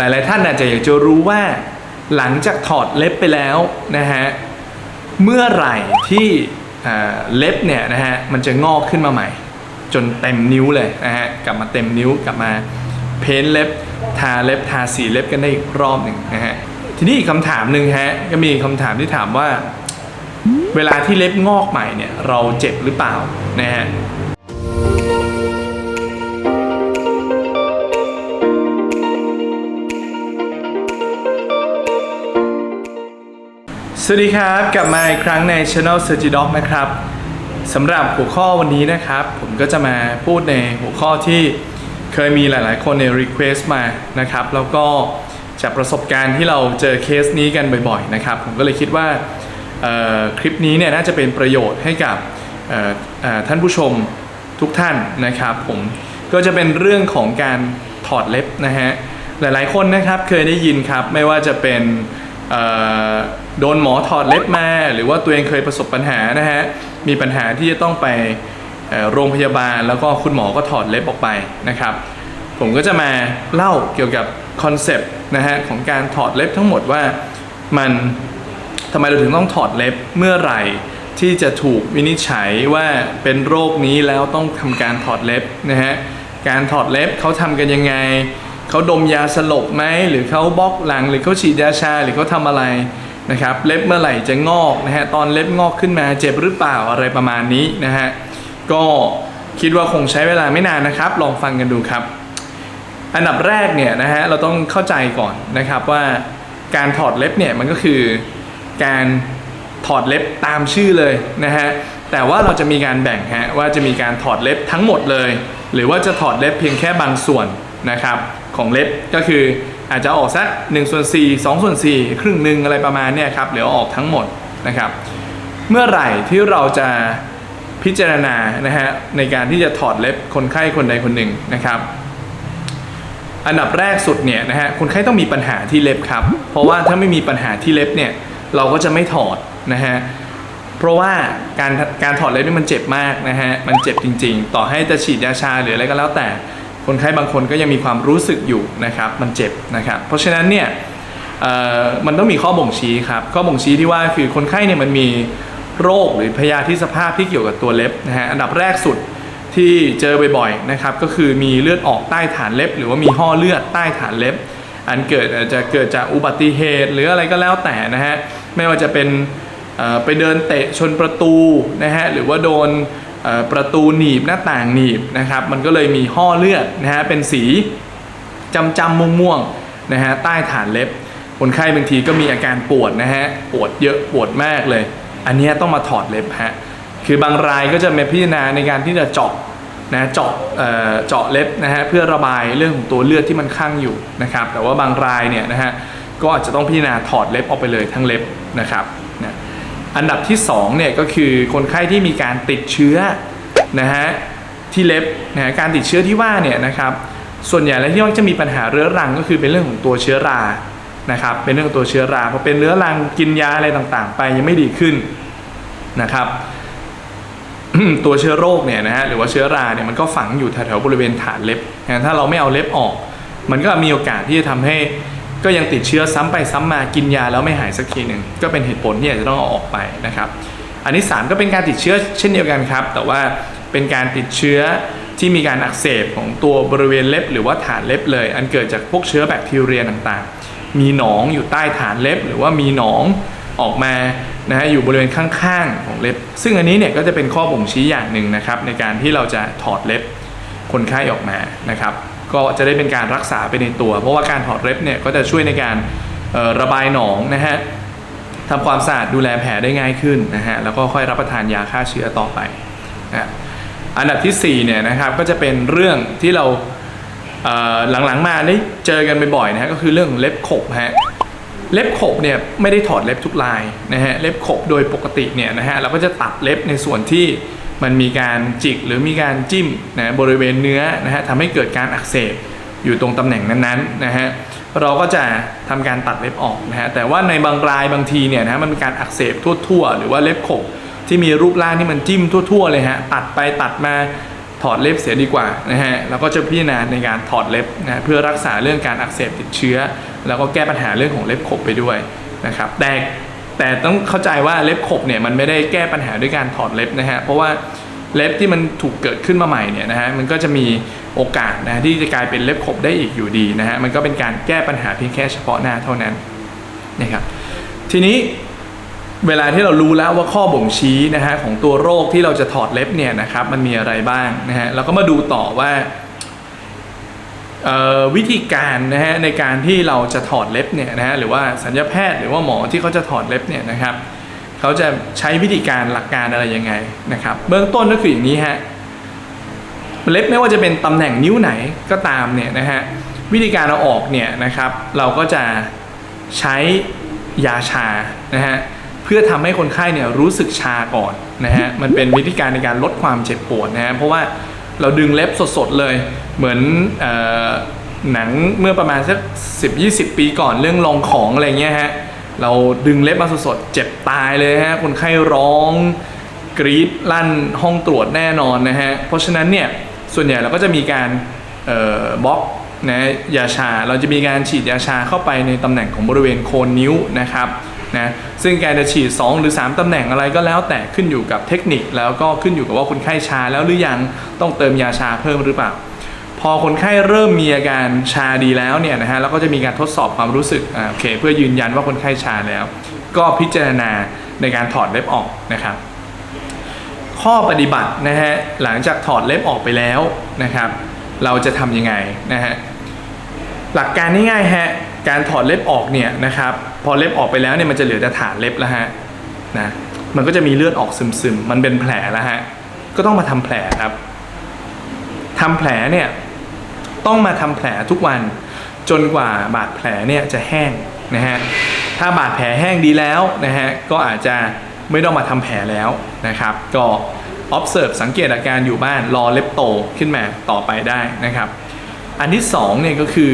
หลาย ๆ ท่านอาจจะอยากจะรู้ว่า หลังจากถอดเล็บไปแล้วนะฮะเมื่อไหร่ที่เล็บเนี่ยนะฮะมันจะงอกขึ้นมาใหม่ จนเต็มนิ้วเลยนะฮะกลับมาเต็มนิ้วกลับมาเพ้นเล็บทาเล็บทาสีเล็บกันได้อีกรอบหนึ่งนะฮะทีนี้อีกคำถามหนึ่งฮะก็มีคำถามที่ถามว่า เวลาที่เล็บงอกใหม่เนี่ยเราเจ็บหรือเปล่านะฮะ สวัสดีครับ กลับมาอีกครั้งใน Channel s u r g i Doc นะครับสำหรับหัวข้อวันนี้นะครับ ผมก็จะมาพูดในหัวข้อที่เคยมีหลาย ๆ คนใน Request มานะครับ แล้วก็จากประสบการณ์ที่เราเจอเคสนี้กันบ่อย ๆ นะครับ ผมก็เลยคิดว่าคลิปนี้เนี่ยน่าจะเป็นประโยชน์ให้กับท่านผู้ชมทุกท่านนะครับ ผมก็จะเป็นเรื่องของการถอดเล็บนะฮะหลายๆ คนนะครับเคยได้ยินครับไม่ว่าจะเป็น โดนหมอถอดเล็บมา หรือว่าตัวเองเคยประสบปัญหานะฮะ มีปัญหาที่จะต้องไปโรงพยาบาลแล้วก็คุณหมอก็ถอดเล็บออกไปนะครับ ผมก็จะมาเล่าเกี่ยวกับคอนเซปต์นะฮะของการถอดเล็บทั้งหมดว่ามันทำไมเราถึงต้องถอดเล็บเมื่อไหร่ที่จะถูกวินิจฉัยว่าเป็นโรคนี้แล้วต้องทำการถอดเล็บนะฮะ การถอดเล็บเขาทำกันยังไง เขาดมยาสลบไหมหรือเขาบล็อกหลังหรือเขาฉีดยาชาหรือเขาทำอะไรนะครับเล็บเมื่อไหร่จะงอกนะฮะตอนเล็บงอกขึ้นมาเจ็บหรือเปล่าอะไรประมาณนี้นะฮะก็คิดว่าคงใช้เวลาไม่นานนะครับ ลองฟังกันดูครับ อันดับแรกเนี่ยนะฮะเราต้องเข้าใจก่อนนะครับว่าการถอดเล็บเนี่ยมันก็คือการถอดเล็บตามชื่อเลยนะฮะแต่ว่าเราจะมีการแบ่งฮะว่าจะมีการถอดเล็บทั้งหมดเลย หรือว่าจะถอดเล็บเพียงแค่บางส่วนนะครับ ของเล็บก็คืออาจจะออกสัก1ส่วน4 2ส่วน4 ครึ่งหนึ่งอะไรประมาณเนี่ยครับหลือออกทั้งหมดนะครับ เมื่อไหร่ที่เราจะพิจารณานะฮะในการที่จะถอดเล็บคนไข้คนใดคนหนึ่งนะครับ อันดับแรกสุดเนี่ยนะฮะคนไข้ต้องมีปัญหาที่เล็บครับ เพราะว่าถ้าไม่มีปัญหาที่เล็บเนี่ยเราก็จะไม่ถอดนะฮะเพราะว่าการการถอดเล็บนี่มันเจ็บมากนะฮะมันเจ็บจริง ๆ ต่อให้จะฉีดยาชาหรืออะไรก็แล้วแต่ คนไข้บางคนก็ยังมีความรู้สึกอยู่นะครับมันเจ็บนะครับ เพราะฉะนั้นเนี่ยมันต้องมีข้อบ่งชี้ครับข้อบ่งชี้ที่ว่าคือคนไข้เนี่ยมันมีโรคหรือพยาธิสภาพที่เกี่ยวกับตัวเล็บนะฮะอันดับแรกสุดที่เจอบ่อยๆนะครับก็คือมีเลือดออกใต้ฐานเล็บ หรือว่ามีห่อเลือดใต้ฐานเล็บ อันเกิดอาจจะเกิดจากอุบัติเหตุ หรืออะไรก็แล้วแต่นะฮะไม่ว่าจะเป็นไปเดินเตะชนประตูนะฮะหรือว่าโดน ประตูหนีบหน้าต่างหนีบนะครับมันก็เลยมีห่อเลือดนะฮะเป็นสีจำจำม่วงๆนะฮะใต้ฐานเล็บคนไข้บางทีก็มีอาการปวดนะฮะปวดเยอะปวดมากเลย อันนี้ต้องมาถอดเล็บฮะคือบางรายก็จะมาพิจารณาในการที่จะเจาะนะเจาะเอ่อเจาะเล็บนะฮะเพื่อระบายเรื่องของตัวเลือดที่มันข้างอยู่นะครับแต่ว่าบางรายเนี่ยนะฮะก็อาจจะต้องพิจารณาถอดเล็บออกไปเลยทั้งเล็บนะครับนะ อันดับที่2เนี่ยก็คือคนไข้ที่มีการติดเชื้อนะฮะที่เล็บนะฮะการติดเชื้อที่ว่าเนี่ยนะครับส่วนใหญ่แล้วที่มักจะมีปัญหาเรื้อรังก็คือเป็นเรื่องของตัวเชื้อรานะครับเป็นเรื่องของตัวเชื้อราพอเป็นเรื้อรังกินยาอะไรต่างๆ ไปยังไม่ดีขึ้นนะครับตัวเชื้อโรคเนี่ยนะฮะหรือว่าเชื้อราเนี่ยมันก็ฝังอยู่แถวๆบริเวณฐานเล็บนะถ้าเราไม่เอาเล็บออก มันก็มีโอกาสที่จะทำให้ ก็ยังติดเชื้อซ้ำไปซ้ำมากินยาแล้วไม่หายสักทีหนึ่งก็เป็นเหตุผลที่อาจจะต้องเอาออกไปนะครับ อันที่สามก็เป็นการติดเชื้อเช่นเดียวกันครับ แต่ว่าเป็นการติดเชื้อที่มีการอักเสบของตัวบริเวณเล็บ หรือว่าฐานเล็บเลย อันเกิดจากพวกเชื้อแบคทีเรียต่างๆ มีหนองอยู่ใต้ฐานเล็บ หรือว่ามีหนองออกมานะฮะอยู่บริเวณข้างๆของเล็บ ซึ่งอันนี้เนี่ยก็จะเป็นข้อบ่งชี้อย่างหนึ่งนะครับในการที่เราจะถอดเล็บคนไข้ออกมานะครับ ก็จะได้เป็นการรักษาไปในตัว เพราะว่าการถอดเล็บเนี่ยก็จะช่วยในการระบายหนองนะฮะทำความสะอาดดูแลแผลได้ง่ายขึ้นนะฮะแล้วก็ค่อยรับประทานยาฆ่าเชื้อต่อไปนะอันดับที่สี่เนี่ยนะครับก็จะเป็นเรื่องที่เราเหลังๆมาได้เจอกันบ่อยๆนะฮะก็คือเรื่องเล็บขบฮะเล็บขบเนี่ยไม่ได้ถอดเล็บทุกลายนะฮะเล็บขบโดยปกติเนี่ยนะฮะเราก็จะตัดเล็บในส่วนที่ มันมีการจิกหรือมีการจิ้มนะบริเวณเนื้อนะฮะทำให้เกิดการอักเสบอยู่ตรงตำแหน่งนั้นๆนะฮะเราก็จะทำการตัดเล็บออกนะฮะแต่ว่าในบางรายบางทีเนี่ยนะะมันมีการอักเสบทั่วๆ หรือว่าเล็บขบที่มีรูปร่างที่มันจิ้มทั่ว ๆ เลยฮะตัดไปตัดมาถอดเล็บเสียดีกว่านะฮะแล้วก็จะพิจารณาในการถอดเล็บนะเพื่อรักษาเรื่องการอักเสบติดเชื้อ แล้วก็แก้ปัญหาเรื่องของเล็บขบไปด้วยนะครับแต่ แต่ต้องเข้าใจว่าเล็บขบเนี่ยมันไม่ได้แก้ปัญหาด้วยการถอดเล็บนะฮะเพราะว่าเล็บที่มันถูกเกิดขึ้นมาใหม่เนี่ยนะฮะมันก็จะมีโอกาสนะที่จะกลายเป็นเล็บขบได้อีกอยู่ดีนะฮะมันก็เป็นการแก้ปัญหาเพียงแค่เฉพาะหน้าเท่านั้นนะครับทีนี้เวลาที่เรารู้แล้วว่าข้อบ่งชี้นะฮะของตัวโรคที่เราจะถอดเล็บเนี่ยนะครับมันมีอะไรบ้างนะฮะเราก็มาดูต่อว่า วิธีการนะฮะในการที่เราจะถอดเล็บเนี่ยนะฮะหรือว่าสัญญาแพทย์หรือว่าหมอที่เขาจะถอดเล็บเนี่ยนะครับเขาจะใช้วิธีการหลักการอะไรยังไงนะครับ เบื้องต้นก็คืออย่างนี้ฮะเล็บไม่ว่าจะเป็นตำแหน่งนิ้วไหนก็ตามเนี่ยนะฮะวิธีการเอาออกเนี่ยนะครับเราก็จะใช้ยาชานะฮะเพื่อทำให้คนไข้เนี่ยรู้สึกชาก่อนนะฮะมันเป็นวิธีการในการลดความเจ็บปวดนะฮะเพราะว่า เราดึงเล็บสดๆเลย เหมือนเออหนังเมื่อประมาณสัก10-20 ปีก่อนเรื่องลองของอะไรเงี้ยฮะเราดึงเล็บมาสดๆเจ็บตายเลยฮะคนไข้ร้องกรีดลั่นห้องตรวจแน่นอนนะฮะเพราะฉะนั้นเนี่ยส่วนใหญ่เราก็จะมีการบล็อกนะยาชาเราจะมีการฉีดยาชาเข้าไปในตำแหน่งของบริเวณโคนนิ้วนะครับ นะซึ่งการจะฉีด 2 หรือ 3 ตำแหน่งอะไรก็แล้วแต่ขึ้นอยู่กับเทคนิคแล้วก็ขึ้นอยู่กับว่าคนไข้ชาแล้วหรือยังต้องเติมยาชาเพิ่มหรือเปล่า พอคนไข้เริ่มมีอาการชาดีแล้วเนี่ยนะฮะแล้วก็จะมีการทดสอบความรู้สึกโอเคเพื่อยืนยันว่าคนไข้ชาแล้ว ก็พิจารณาในการถอดเล็บออกนะครับข้อปฏิบัตินะฮะหลังจากถอดเล็บออกไปแล้วนะครับ เราจะทำยังไงนะฮะหลักการง่ายๆฮะการถอดเล็บออกเนี่ยนะครับ พอเล็บออกไปแล้วเนี่ยมันจะเหลือแต่ฐานเล็บแล้วฮะนะมันก็จะมีเลือดออกซึมๆ มันเป็นแผลแล้วฮะก็ต้องมาทำแผลครับทำแผลเนี่ยต้องมาทำแผลทุกวันจนกว่าบาดแผลเนี่ยจะแห้งนะฮะถ้าบาดแผลแห้งดีแล้วนะฮะก็อาจจะไม่ต้องมาทำแผลแล้วนะครับ ก็ observe สังเกตอาการอยู่บ้านรอเล็บโตขึ้นมาต่อไปได้นะครับ อันที่สองเนี่ยก็คือ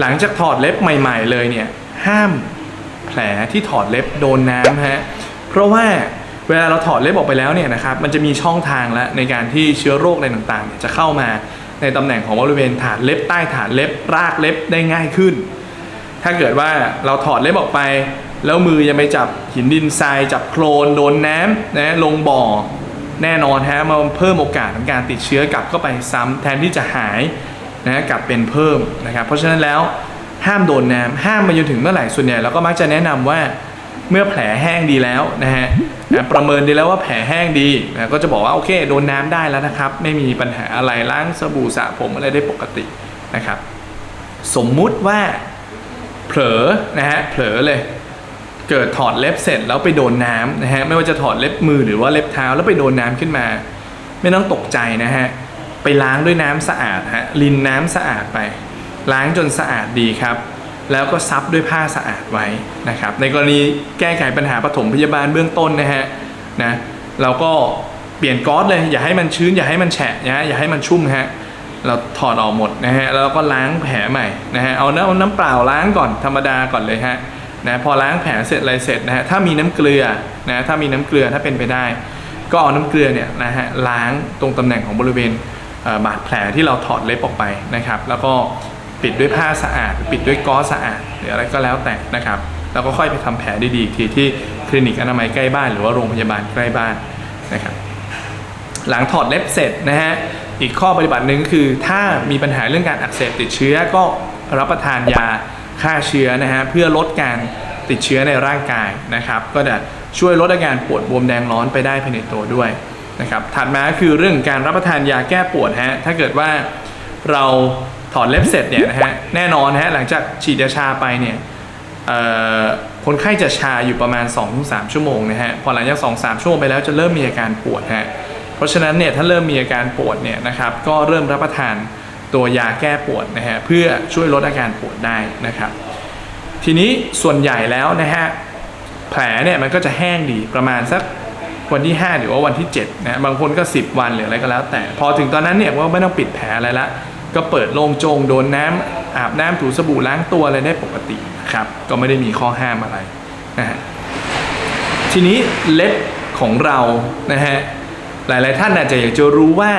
หลังจากถอดเล็บใหม่ ๆ เลยเนี่ยห้าม แผลที่ถอดเล็บโดนน้ำฮะเพราะว่าเวลาเราถอดเล็บออกไปแล้วเนี่ยนะครับมันจะมีช่องทางแล้วในการที่เชื้อโรคอะไรต่างๆ จะเข้ามาในตำแหน่งของบริเวณฐานเล็บใต้ฐานเล็บรากเล็บได้ง่ายขึ้น ถ้าเกิดว่าเราถอดเล็บออกไป แล้วมือยังไปจับหินดินทรายจับโคลนโดนน้ำนะลงบ่อแน่นอนฮะมันเพิ่มโอกาสของการติดเชื้อกลับเข้าไปซ้ำแทนที่จะหายนะกลับเป็นเพิ่มนะครับ เพราะฉะนั้นแล้ว ห้ามโดนน้ำห้ามมาจนถึงเมื่อไหร่ส่วนใหญ่เราก็มักจะแนะนำว่าเมื่อแผลแห้งดีแล้วนะฮะนะประเมินดีแล้วว่าแผลแห้งดีนะก็จะบอกว่าโอเคโดนน้ำได้แล้วนะครับ ไม่มีปัญหาอะไรล้างสบู่สระผมอะไรได้ปกตินะครับ สมมุติว่าเผลอนะฮะเผลอเลยเกิดถอดเล็บเสร็จแล้วไปโดนน้ำนะฮะไม่ว่าจะถอดเล็บมือหรือว่าเล็บเท้าแล้วไปโดนน้ำขึ้นมา ไม่ต้องตกใจนะฮะไปล้างด้วยน้ำสะอาดฮะลินน้ำสะอาดไป ล้างจนสะอาดดีครับ แล้วก็ซับด้วยผ้าสะอาดไว้นะครับ ในกรณีแก้ไขปัญหาปฐมพยาบาลเบื้องต้นนะฮะนะเราก็เปลี่ยนก๊อซเลย อย่าให้มันชื้น อย่าให้มันแฉะนะฮะอย่าให้มันชุ่มฮะเราถอดออกหมดนะฮะแล้วก็ล้างแผลใหม่นะฮะเอาน้ำเอน้ำเปล่าล้างก่อนธรรมดาก่อนเลยฮะนะพอล้างแผลเสร็จอะไรเสร็จนะฮะถ้ามีน้ำเกลือนะถ้ามีน้ำเกลือถ้าเป็นไปได้ ก็เอาน้ำเกลือเนี่ยนะฮะล้างตรงตำแหน่งของบริเวณบาดแผลที่เราถอดเล็บออกไปนะครับ แล้วก็ ปิดด้วยผ้าสะอาด ปิดด้วยก๊อสะอาดหรืออะไรก็แล้วแต่นะครับแล้วก็ค่อยไปทำแผลได้ดีอีกทีที่คลินิกอนามัยใกล้บ้านหรือว่าโรงพยาบาลใกล้บ้านนะครับหลังถอดเล็บเสร็จนะฮะอีกข้อปฏิบัติหนึ่งก็คือ ถ้ามีปัญหาเรื่องการอักเสบติดเชื้อก็รับประทานยาฆ่าเชื้อนะฮะเพื่อลดการติดเชื้อในร่างกายนะครับ ก็จะช่วยลดอาการปวดบวมแดงร้อนไปได้ภายในตัวด้วยนะครับถัดมาคือเรื่องการรับประทานยาแก้ปวดฮะถ้าเกิดว่าเรา ถอดเล็บเสร็จเนี่ยนะฮะแน่นอนฮะหลังจากฉีดยาชาไปเนี่ยคนไข้จะชาอยู่ประมาณ 2-3 ชั่วโมงนะฮะพอหลังจาก2-3 ชั่วโมงไปแล้วจะเริ่มมีอาการปวดฮะเพราะฉะนั้นเนี่ยถ้าเริ่มมีอาการปวดเนี่ยนะครับก็เริ่มรับประทานตัวยาแก้ปวดนะฮะเพื่อช่วยลดอาการปวดได้นะครับ ทีนี้ส่วนใหญ่แล้วนะฮะแผลเนี่ยมันก็จะแห้งดีประมาณสักวันที่ 5 หรือว่าวันที่7นะบางคนก็ 10 วันหรืออะไรก็แล้ว แต่พอถึงตอนนั้นเนี่ยก็ไม่ต้องปิดแผลอะไรละ ก็เปิดโล่งโจงโดนน้ำอาบน้ำถูสบู่ล้างตัวอะไรได้ปกตินะครับ ก็ไม่ได้มีข้อห้ามอะไรนะฮะทีนี้เล็บของเรานะฮะหลาย ๆ ท่านอาจจะอยากจะรู้ว่า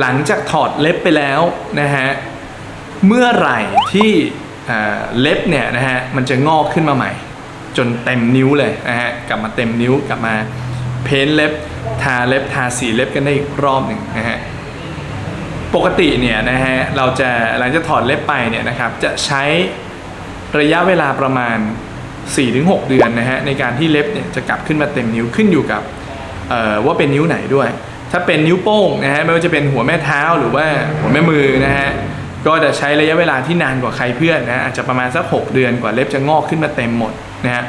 หลังจากถอดเล็บไปแล้วนะฮะเมื่อไหร่ที่อ่าเล็บเนี่ยนะฮะมันจะงอกขึ้นมาใหม่ จนเต็มนิ้วเลยนะฮะกลับมาเต็มนิ้วกลับมาเพ้นเล็บทาเล็บทาสีเล็บกันได้อีกรอบหนึ่งนะฮะ ปกติเนี่ยนะฮะเราจะหลังจากถอดเล็บไปเนี่ยนะครับจะใช้ระยะเวลาประมาณ 4-6 เดือนนะฮะในการที่เล็บเนี่ยจะกลับขึ้นมาเต็มนิ้วขึ้นอยู่กับว่าเป็นนิ้วไหนด้วย ถ้าเป็นนิ้วโป้งนะฮะไม่ว่าจะเป็นหัวแม่เท้าหรือว่าหัวแม่มือนะฮะก็จะใช้ระยะเวลาที่นานกว่าใครเพื่อนนะฮะอาจจะประมาณสัก 6 เดือนกว่าเล็บจะงอกขึ้นมาเต็มหมดนะฮะ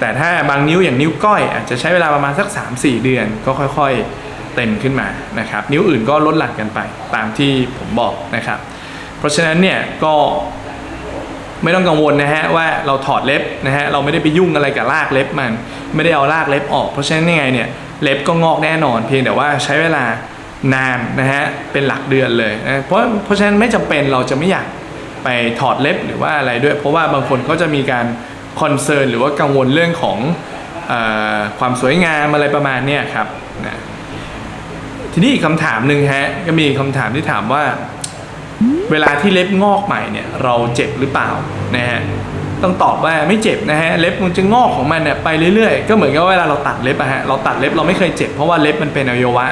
แต่ถ้าบางนิ้วอย่างนิ้วก้อย อาจจะใช้เวลาประมาณสัก 3-4 เดือนก็ค่อยๆ เต็มขึ้นมานะครับนิ้วอื่นก็ลดหลั่นกันไปตามที่ผมบอกนะครับ เพราะฉะนั้นเนี่ยก็ไม่ต้องกังวลนะฮะว่าเราถอดเล็บนะฮะเราไม่ได้ไปยุ่งอะไรกับรากเล็บมัน ไม่ได้เอารากเล็บออก เพราะฉะนั้นยังไงเนี่ยเล็บก็งอกแน่นอน เพียงแต่ว่าใช้เวลานานนะฮะเป็นหลักเดือนเลยนะเพราะเพราะฉะนั้นไม่จำเป็นเราจะไม่อยากไปถอดเล็บหรือว่าอะไรด้วย เพราะว่าบางคนเขาจะมีการคอนเซิร์นหรือว่ากังวลเรื่องของอความสวยงามอะไรประมาณนี้ครับ ทีนี้อีกคำถามหนึ่งฮะ ก็มีคำถามที่ถามว่า เวลาที่เล็บงอกใหม่เนี่ย เราเจ็บหรือเปล่านะฮะต้องตอบว่าไม่เจ็บนะฮะเล็บมันจะงอกของมันเนี่ยไปเรื่อยๆ ก็เหมือนกับเวลาเราตัดเล็บอะฮะเราตัดเล็บเราไม่เคยเจ็บเพราะว่าเล็บมันเป็นอวัยวะ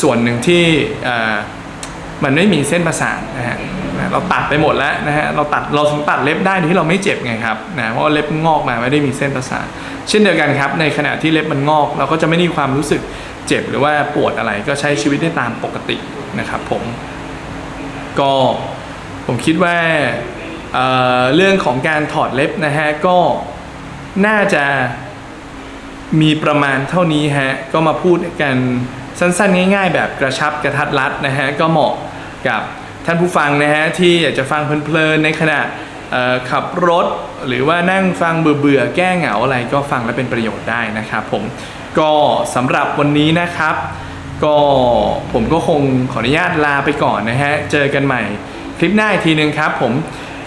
ส่วนหนึ่งที่เอ่อมันไม่มีเส้นประสาทนะฮะเราตัดไปหมดแล้วนะฮะเราตัดเราถึงตัดเล็บได้โดยที่เราไม่เจ็บไงครับนะเพราะว่าเล็บงอกมาไม่ได้มีเส้นประสาทเช่นเดียวกันครับ ในขณะที่เล็บมันงอก เราก็จะไม่มีความรู้สึก เจ็บหรือว่าปวดอะไรก็ใช้ชีวิตได้ตามปกตินะครับผมก็ผมคิดว่าเเรื่องของการถอดเล็บนะฮะก็น่าจะมีประมาณเท่านี้ฮะก็มาพูดกันสั้นๆ ง่าย ๆ แบบกระชับกระทัดรัดนะฮะก็เหมาะกับท่านผู้ฟังนะฮะที่อยากจะฟังเพลินๆในขณะขับรถ หรือว่านั่งฟังเบื่อๆแก้เหงาอะไรก็ฟังแล้วเป็นประโยชน์ได้นะครับผม ก็สำหรับวันนี้นะครับ ก็ผมก็คงขออนุญาตลาไปก่อนนะฮะ เจอกันใหม่คลิปหน้าอีกทีหนึ่งครับผม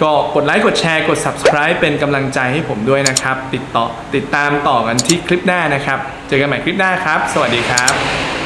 ก็กดไลค์กดแชร์กด subscribe เป็นกำลังใจให้ผมด้วยนะครับ ติดต่อติดตามต่อกันที่คลิปหน้านะครับ เจอกันใหม่คลิปหน้าครับ สวัสดีครับ